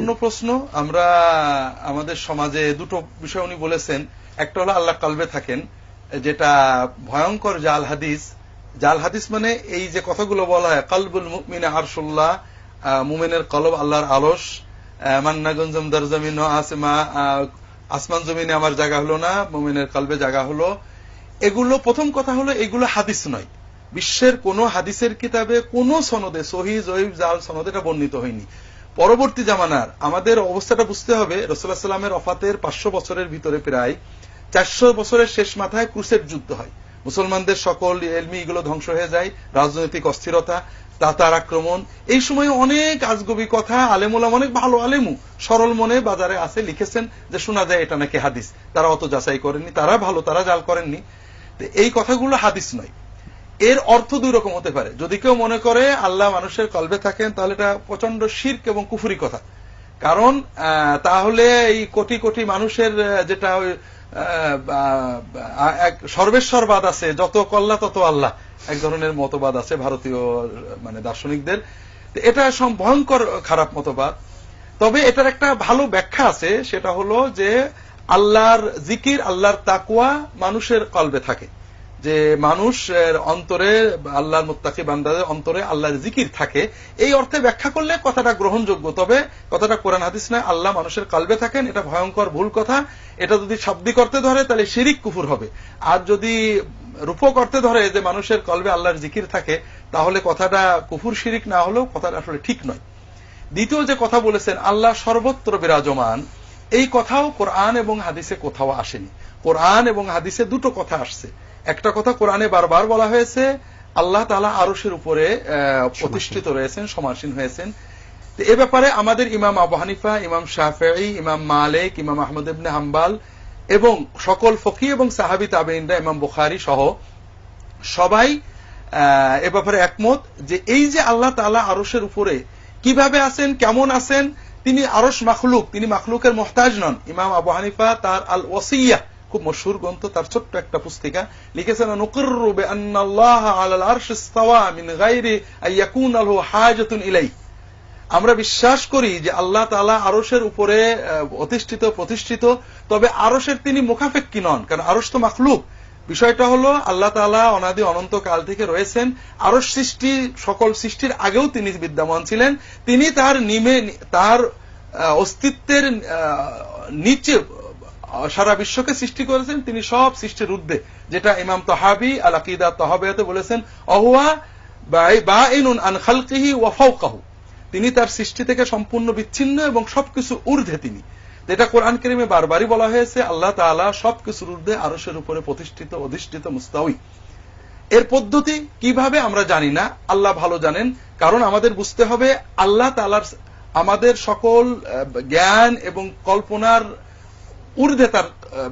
গুরুত্বপূর্ণ প্রশ্ন। আমরা আমাদের সমাজে দুটো বিষয় উনি বলেছেন। একটা হলো আল্লাহ কলবে থাকেন যেটা ভয়ঙ্কর জাল হাদিস। জাল হাদিস মানে এই যে কথাগুলো বলা হয় কলবুল মুমিনে আরশুল্লাহ আহ, মুমিনের কলব আল্লাহর আলস আহ, মান্না গঞ্জম দরজমিন আসমা আসমান জমিনে আমার জায়গা হলো না মুমিনের কলবে জায়গা হলো। এগুলো প্রথম কথা হলো এগুলো হাদিস নয়। বিশ্বের কোন হাদিসের কিতাবে কোন সনদে সহি জয়ীব জাল সনদে এটা বর্ণিত হয়নি। পরবর্তী জামানার আমাদের অবস্থাটা বুঝতে হবে রসুল্লাহ সাল্লামের অফাতের পাঁচশো বছরের ভিতরে প্রায় চারশো বছরের শেষ মাথায় ক্রুসের যুদ্ধ হয়। মুসলমানদের সকল এলমি এগুলো ধ্বংস হয়ে যায়, রাজনৈতিক অস্থিরতা, তাতার আক্রমণ, এই সময় অনেক আজগবি কথা আলেমুলাম অনেক ভালো আলেমু সরল মনে বাজারে আছে, লিখেছেন যে শোনা যায় এটা নাকি হাদিস। তারা অত যাচাই করেননি, তারা ভালো, তারা জাল করেননি। এই কথাগুলো হাদিস নয়। এর অর্থ দুই রকম হতে পারে। যদি কেউ মনে করে আল্লাহ মানুষের কলবে থাকেন, তাহলে এটা প্রচণ্ড শির্ক এবং কুফুরি কথা। কারণ তাহলে এই কোটি কোটি মানুষের যেটা এক সর্বেশ্বরবাদ আছে, যত কল্লা তত আল্লাহ। এক ধরনের মতবাদ আছে ভারতীয় মানে দার্শনিকদের। এটা ভয়ঙ্কর খারাপ মতবাদ। তবে এটার একটা ভালো ব্যাখ্যা আছে, সেটা হলো যে আল্লাহর জিকির, আল্লাহর তাকুয়া মানুষের কলবে থাকে। যে মানুষের অন্তরে, আল্লাহর মুত্তাকি বান্দাদের অন্তরে আল্লাহর জিকির থাকে, এই অর্থে ব্যাখ্যা করলে কথাটা গ্রহণযোগ্য। তবে কথাটা কোরআন হাদিস নয়, আল্লাহ মানুষের কালবে থাকেন, এটা ভয়ঙ্কর ভুল কথা। এটা যদি শাব্দিক করতে ধরে, তাহলে শিরিক কুফুর হবে। আর যদি রূপক করতে ধরে যে মানুষের কলবে আল্লাহর জিকির থাকে, তাহলে কথাটা কুফুর শিরিক না হলেও কথাটা আসলে ঠিক নয়। দ্বিতীয় যে কথা বলেছেন, আল্লাহ সর্বত্র বিরাজমান, এই কথাও কোরআন এবং হাদিসে কোথাও আসেনি। কোরআন এবং হাদিসে দুটো কথা আসছে। একটা কথা কোরআনে বারবার বলা হয়েছে আল্লাহ তালা আরসের উপরে প্রতিষ্ঠিত রয়েছেন সমাসীন হয়েছেন। এ ব্যাপারে আমাদের ইমাম আবু হানিফা ইমাম শাফেঈ ইমাম মালিক ইমাম আহমদ ইবনে হাম্বাল এবং সকল ফকি এবং সাহাবি তাবেইনরা ইমাম বুখারি সহ সবাই এ ব্যাপারে একমত যে এই যে আল্লাহ তাআলা আরশের উপরে কীভাবে আছেন কেমন আছেন তিনি আরস মাখলুক তিনি মাখলুকের মোহতাজ নন। ইমাম আবু হানিফা তার আল ওসিয়া খুব মশহুর গ্রন্থ তার ছোট্ট একটা পুস্তিকা। লিখেছেন আমরা বিশ্বাস করি যে আল্লাহ তালা আরসের উপরে আহ, অধিষ্ঠিত প্রতিষ্ঠিত তবে আরসের তিনি মুখাফেক্কি নন কারণ আরস তো মাখলুক। বিষয়টা হলো আল্লাহ তালা অনাদি অনন্ত কাল থেকে রয়েছেন। আরস সৃষ্টি সকল সৃষ্টির আগেও তিনি বিদ্যমান ছিলেন। তিনি তার নিমে তার অস্তিত্বের নিচে সারা বিশ্বকে সৃষ্টি করেছেন, তিনি সব সৃষ্টির ঊর্ধ্বে। যেটা ইমাম তহাবি আল আকিদা তহাবিয়াতে বলেছেন, অহুয়া বা ইনুন আন খালকিহি ওয়া ফাওকাহু। তিনি তার সৃষ্টি থেকে সম্পূর্ণ বিচ্ছিন্ন এবং সবকিছু ঊর্ধ্বে তিনি। যেটা কোরআন কেরিমে বারবারই বলা হয়েছে, আল্লাহ তাআলা সবকিছুর ঊর্ধ্বে আরশের উপরে প্রতিষ্ঠিত, অধিষ্ঠিত মুস্তাউই এর পদ্ধতি কীভাবে আমরা জানি না, আল্লাহ ভালো জানেন। কারণ আমাদের বুঝতে হবে, আল্লাহ তাআলার আমাদের সকল জ্ঞান এবং কল্পনার ঊর্ধ্বে তার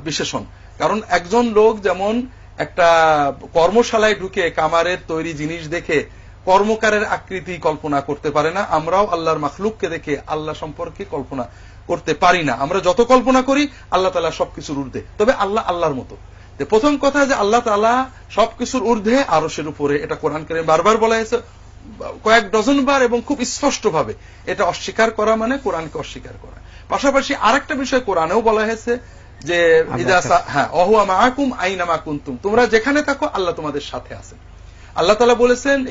বিশেষণ। কারণ একজন লোক যেমন একটা কর্মশালায় ঢুকে কামারের তৈরি জিনিস দেখে কর্মকারের আকৃতি কল্পনা করতে পারে না, আমরাও আল্লাহর মাখলুককে দেখে আল্লাহ সম্পর্কে কল্পনা করতে পারি না। আমরা যত কল্পনা করি, আল্লাহ তালা সবকিছুর ঊর্ধ্বে। তবে আল্লাহ আল্লাহর মতো। প্রথম কথা যে আল্লাহ তালা সবকিছুর ঊর্ধ্বে আরশের উপরে, এটা কোরআন কারিমে বারবার বলা হয়েছে কয়েক ডজন বার এবং খুব স্পষ্ট ভাবে এটা অস্বীকার করা মানে কোরআনকে অস্বীকার করা। পাশাপাশি আরেকটা বিষয় কোরআনেও বলা হয়েছে যে হ্যাঁ অহু হ্যাঁ অহুয়া আইন আমা কুন্তুম। তোমরা যেখানে থাকো আল্লাহ তোমাদের সাথে আছেন। আল্লাহ তালা বলেছেন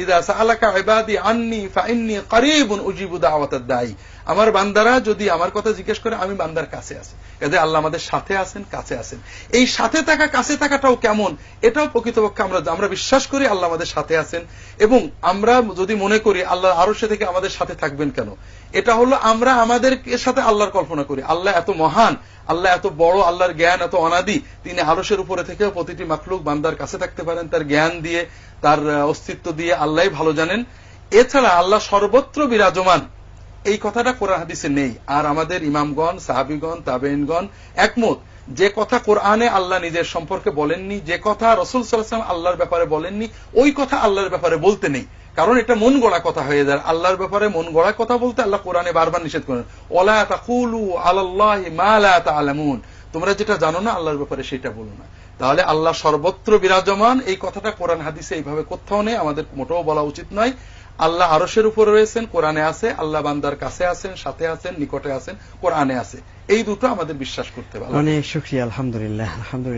আমার বান্দারা যদি আমার কথা জিজ্ঞেস করে, আমি বান্দার কাছে আছি। কাজে আল্লাহ আমাদের সাথে আছেন, কাছে আছেন। এই সাথে থাকা, কাছে থাকাটাও কেমন? এটাও প্রকৃতপক্ষে আমরা আমরা বিশ্বাস করি আল্লাহ আমাদের সাথে আছেন। এবং আমরা যদি মনে করি আল্লাহ আরও সে থেকে আমাদের সাথে থাকবেন কেন? এটা হলো আমরা আমাদের সাথে আল্লাহর কল্পনা করি। আল্লাহ এত মহান, আল্লাহ এত বড়, আল্লাহর জ্ঞান এত অনাদি, তিনি আরশের উপরে থেকেও প্রতিটি মাকলুক বান্দার কাছে থাকতে পারেন, তার জ্ঞান দিয়ে তার অস্তিত্ব দিয়ে আল্লাহ ভালো জানেন। এছাড়া আল্লাহ সর্বত্র বিরাজমান। এই কথাটা কোরআন হাদিসে নেই। আর আমাদের ইমামগণ, সাহাবিগণ তাবেইনগণ একমত। যে কথা কোরআনে আল্লাহ নিজের সম্পর্কে বলেননি, যে কথা রসুল সাল্লাম আল্লাহর ব্যাপারে বলেননি, ওই কথা আল্লাহর ব্যাপারে বলতে নেই। কারণ এটা মন গড়া কথা হয়ে যায়। আল্লাহর ব্যাপারে মন গড়া কথা বলতে আল্লাহ কোরআনে বারবার নিষেধ করেন। ওলা তাকুলু আল্লাহ মা লা তাআলামুন। তোমরা যেটা জানো না, আল্লাহর ব্যাপারে সেটা বলো না। তাহলে আল্লাহ সর্বত্র বিরাজমান। এই কথাটা কোরআন হাদিসে এইভাবে কোথাও নেই, আমাদের মোটেও বলা উচিত নয়। আল্লাহ আরসের উপরে রয়েছেন, কোরআনে আছে, আল্লাহ বান্দার কাছে আছেন, সাথে আছেন, নিকটে আছেন, কোরআনে আছে। এই দুটো আমাদের বিশ্বাস করতে হবে। অনেক আলহামদুলিল্লাহ আলহামদুলিল্লাহ।